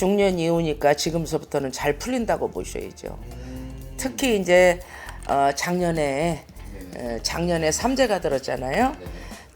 중년 이후니까 지금서부터는 잘 풀린다고 보셔야죠. 특히 이제 어, 작년에 어, 작년에 삼재가 들었잖아요.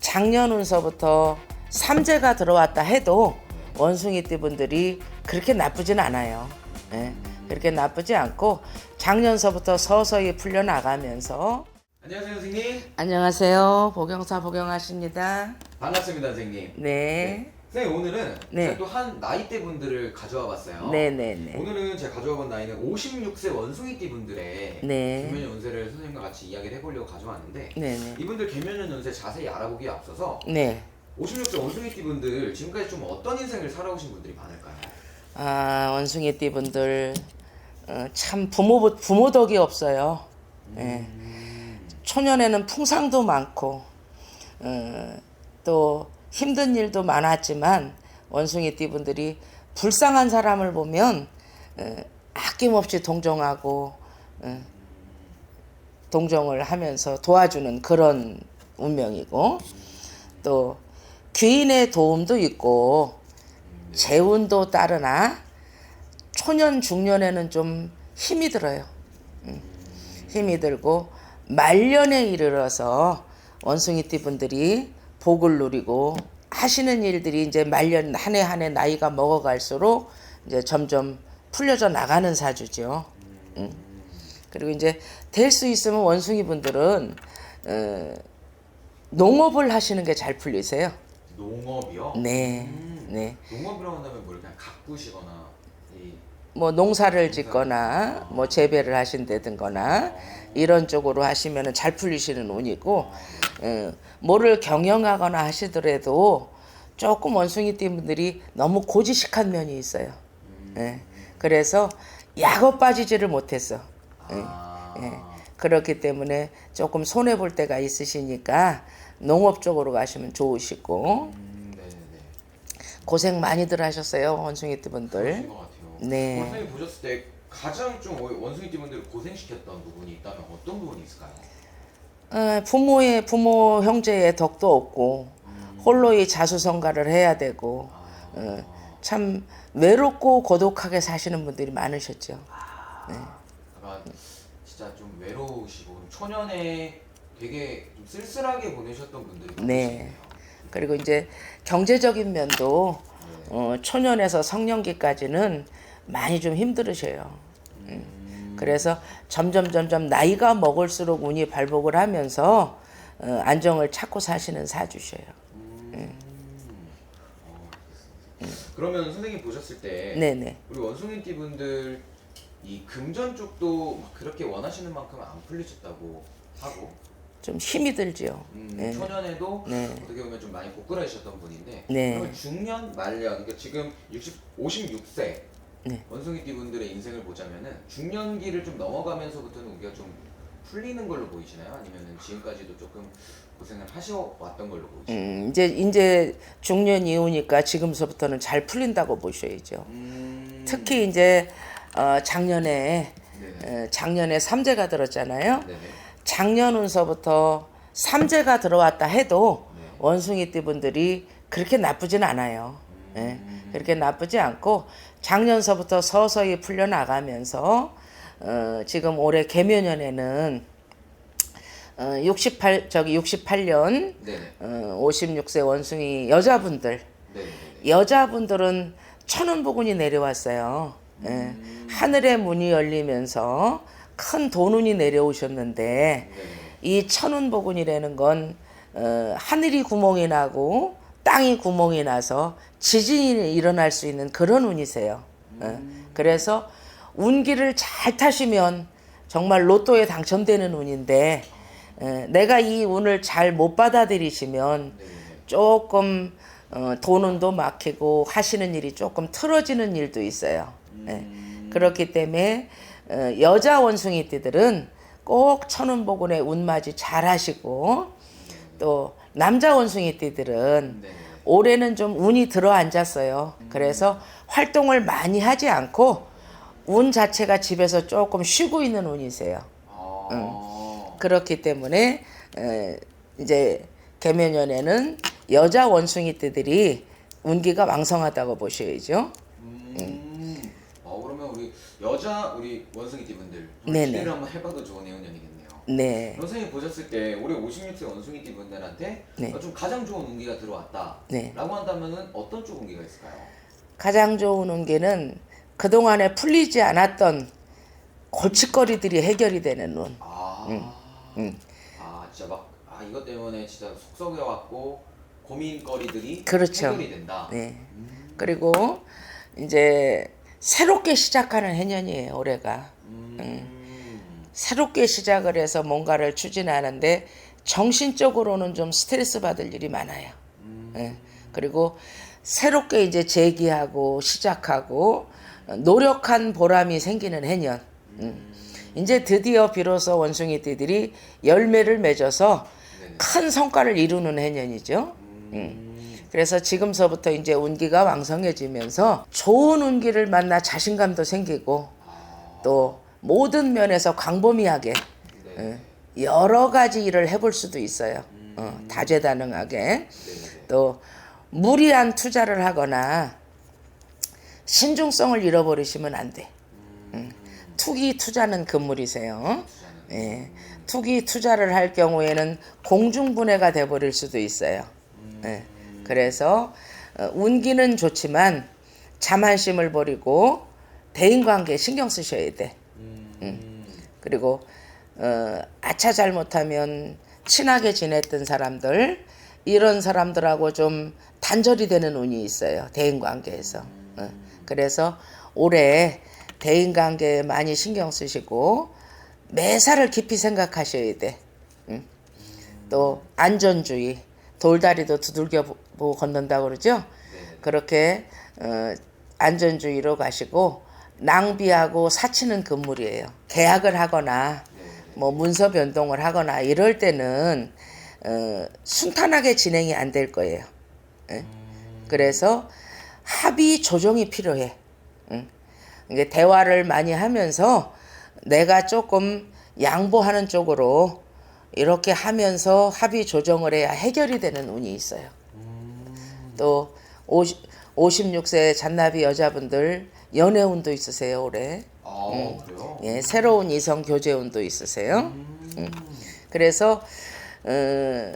작년 운서부터 삼재가 들어왔다 해도 원숭이띠 분들이 그렇게 나쁘진 않아요. 예, 그렇게 나쁘지 않고 작년서부터 서서히 풀려 나가면서 안녕하세요 선생님 안녕하세요 보경사 보경하십니다. 반갑습니다 선생님 네, 선생님 오늘은 네. 제가 또 한 나이대 분들을 가져와 봤어요 네, 네, 네. 오늘은 제가 가져와 본 나이는 56세 원숭이띠 분들의 네. 개면년 운세를 선생님과 같이 이야기를 해보려고 가져왔는데 네, 네. 이분들 개면년 운세 자세히 알아보기에 앞서서 네. 56세 원숭이띠 분들 지금까지 좀 어떤 인생을 살아오신 분들이 많을까요? 아 원숭이띠 분들 어, 참 부모 부모 덕이 없어요. 예. 초년에는 풍상도 많고 어, 또 힘든 일도 많았지만 원숭이 띠 분들이 불쌍한 사람을 보면 어, 아낌없이 동정하고 어, 동정을 하면서 도와주는 그런 운명이고 또 귀인의 도움도 있고 재운도 따르나 초년 중년에는 좀 힘이 들어요. 음, 힘이 들고 말년에 이르러서 원숭이띠 분들이 복을 누리고 하시는 일들이 이제 말년 한 해 한 해 나이가 먹어갈수록 이제 점점 풀려져 나가는 사주죠. 음. 그리고 이제 될 수 있으면 원숭이 분들은 어, 농업을 하시는 게 잘 풀리세요. 농업이요? 네, 음, 네. 농업이라고 한다면 뭘 그냥 가꾸시거나 이 뭐 농사를 짓거나 뭐 재배를 하신다든거나 이런 쪽으로 하시면 잘 풀리시는 운이고 어, 뭐를 경영하거나 하시더라도 조금 원숭이띠 분들이 너무 고지식한 면이 있어요. 예. 그래서 약업 빠지지를 못했어. 아, 예. 그렇기 때문에 조금 손해 볼 때가 있으시니까 농업 쪽으로 가시면 좋으시고 음, 네네네 고생 많이들 하셨어요 원숭이띠 분들. 네. 원숭이 보셨을 때 가장 좀 원숭이띠 분들을 고생시켰던 부분이 있다면 어떤 부분이 있을까요? 어, 부모의 부모 형제의 덕도 없고 홀로 이 자수성가를 해야 되고 어, 참 외롭고 고독하게 사시는 분들이 많으셨죠. 약간 진짜 좀 외로우시고 초년에 되게 좀 쓸쓸하게 보내셨던 분들이 네. 많으시네요. 그리고 이제 경제적인 면도 어, 초년에서 성년기까지는 많이 좀 힘들으셔요. 음. 그래서 점점 점점 나이가 먹을수록 운이 발복을 하면서 어, 안정을 찾고 사시는 사주셔요. 어, 알겠습니다. 그러면 선생님 보셨을 때 네네. 우리 원숭이띠 분들 이 금전 쪽도 막 그렇게 원하시는 만큼 안 풀리셨다고 하고 좀 힘이 들죠. 음, 네. 초년에도 네. 어떻게 보면 좀 많이 고꾸라지셨던 분인데 네. 중년 말년 그러니까 지금 60 56세 네. 원숭이띠 분들의 인생을 보자면은 중년기를 좀 넘어가면서부터는 우리가 좀 풀리는 걸로 보이시나요? 아니면은 지금까지도 조금 고생을 하셔 왔던 걸로 보이시나요? 음, 이제 이제 중년 이후니까 지금서부터는 잘 풀린다고 보셔야죠. 음, 특히 이제 어, 작년에. 어, 작년에 삼재가 들었잖아요. 네네. 작년 운서부터 삼재가 들어왔다 해도 네. 원숭이띠 분들이 그렇게 나쁘진 않아요. 예, 그렇게 나쁘지 않고 작년서부터 서서히 풀려 나가면서 어, 지금 올해 개묘년에는 어, 68 저기 68년 네네. 어, 56세 원숭이 여자분들 네네. 여자분들은 천운복운이 내려왔어요. 예. 하늘의 문이 열리면서 큰 돈운이 내려오셨는데 네네. 이 천운복운이라는 건 어, 하늘이 구멍이 나고 땅이 구멍이 나서 지진이 일어날 수 있는 그런 운이세요. 예. 그래서 운기를 잘 타시면 정말 로또에 당첨되는 운인데 예, 내가 이 운을 잘 못 받아들이시면. 조금 어, 돈운도 막히고 하시는 일이 조금 틀어지는 일도 있어요. 예. 그렇기 때문에 어, 여자 원숭이띠들은 꼭 천운복운의 운맞이 잘 하시고 또 남자 원숭이 띠들은 네네. 올해는 좀 운이 들어 앉았어요. 그래서 활동을 많이 하지 않고 운 자체가 집에서 조금 쉬고 있는 운이세요. 아. 그렇기 때문에 에, 이제 개면연에는 여자 원숭이 띠들이 운기가 왕성하다고 보셔야죠. 음. 여자 우리 원숭이 띠 분들 네네. 한번 해봐도 좋은 해운년이겠 네. 선생님 보셨을 때 올해 56세 원숭이띠 분들한테 네. 어, 좀 가장 좋은 운기가 들어왔다. 네. 라고 한다면은 어떤 쪽 운기가 있을까요? 가장 좋은 운기는 그동안에 풀리지 않았던 골칫거리들이 해결이 되는 운. 아, 음. 아 진짜 막 아, 이것 때문에 진짜 속 썩여갖고 고민거리들이 그렇죠. 해결이 된다. 네. 그리고 이제 새롭게 시작하는 해년이에요, 올해가. 음. 새롭게 시작을 해서 뭔가를 추진하는데 정신적으로는 좀 스트레스 받을 일이 많아요. 예. 그리고 새롭게 이제 재기하고 시작하고 노력한 보람이 생기는 해년. 음. 이제 드디어 비로소 원숭이띠들이 열매를 맺어서 네네. 큰 성과를 이루는 해년이죠. 음. 그래서 지금서부터 이제 운기가 왕성해지면서 좋은 운기를 만나 자신감도 생기고 아, 또 모든 면에서 광범위하게 네. 예, 여러 가지 일을 해볼 수도 있어요. 어, 다재다능하게 네네네. 또 무리한 투자를 하거나 신중성을 잃어버리시면 안 돼. 음, 투기 투자는 금물이세요. 예, 투기 투자를 할 경우에는 공중분해가 돼버릴 수도 있어요. 예, 그래서 어, 운기는 좋지만 자만심을 버리고 대인관계 신경 쓰셔야 돼. 음. 그리고 어, 아차 잘못하면 친하게 지냈던 사람들 이런 사람들하고 좀 단절이 되는 운이 있어요 대인 관계에서 어, 그래서 올해 대인 관계에 많이 신경 쓰시고 매사를 깊이 생각하셔야 돼. 응? 또 안전주의 돌다리도 두들겨 보고 걷는다고 그러죠. 네네. 그렇게 어, 안전주의로 가시고 낭비하고 사치는 금물이에요. 계약을 하거나 네네. 뭐 문서 변동을 하거나 이럴 때는 어, 순탄하게 진행이 안 될 거예요. 예? 그래서 합의 조정이 필요해. 응? 이게 대화를 많이 하면서 내가 조금 양보하는 쪽으로 이렇게 하면서 합의 조정을 해야 해결이 되는 운이 있어요. 또 50, 56세 잔나비 여자분들 연애운도 있으세요 올해. 아 그래요? 예, 새로운 이성 교제운도 있으세요. 음. 그래서 어,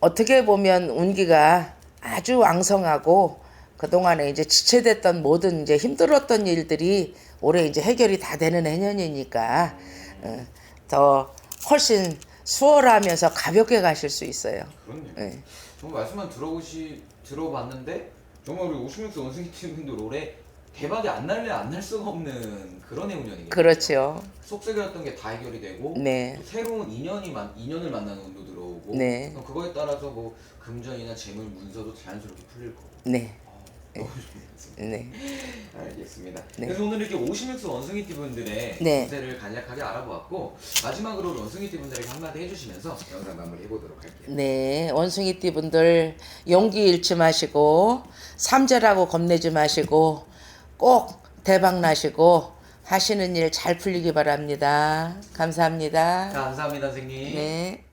어떻게 보면 운기가 아주 왕성하고 그 동안에 이제 지체됐던 모든 이제 힘들었던 일들이 올해 이제 해결이 다 되는 해년이니까 어, 더 훨씬 수월하면서 가볍게 가실 수 있어요. 그렇네요. 예. 정말 말씀만 들어보시 들어봤는데 정말 우리 56세 원숭이 팀분들 올해 대박이 안 날래 안 날 수가 없는 그런 해운년이겠네요. 그렇죠. 속썩였던 게 다 해결이 되고 네. 또 새로운 인연이 만 인연을 만나는 운도 들어오고 네. 그럼 그거에 따라서 뭐 금전이나 재물 문서도 자연스럽게 풀릴 거고. 네. 아, 너무 좋네요. 네. 알겠습니다. 네. 그래서 오늘 이렇게 56세 원숭이 띠 분들의 네. 운세를 간략하게 알아보았고 마지막으로 원숭이 띠 분들에게 한마디 해주시면서 영상 마무리해 보도록 할게요. 네, 원숭이띠 분들 용기 잃지 마시고 삼재라고 겁내지 마시고 꼭 대박 나시고 하시는 일 잘 풀리기 바랍니다. 감사합니다. 감사합니다, 선생님. 네.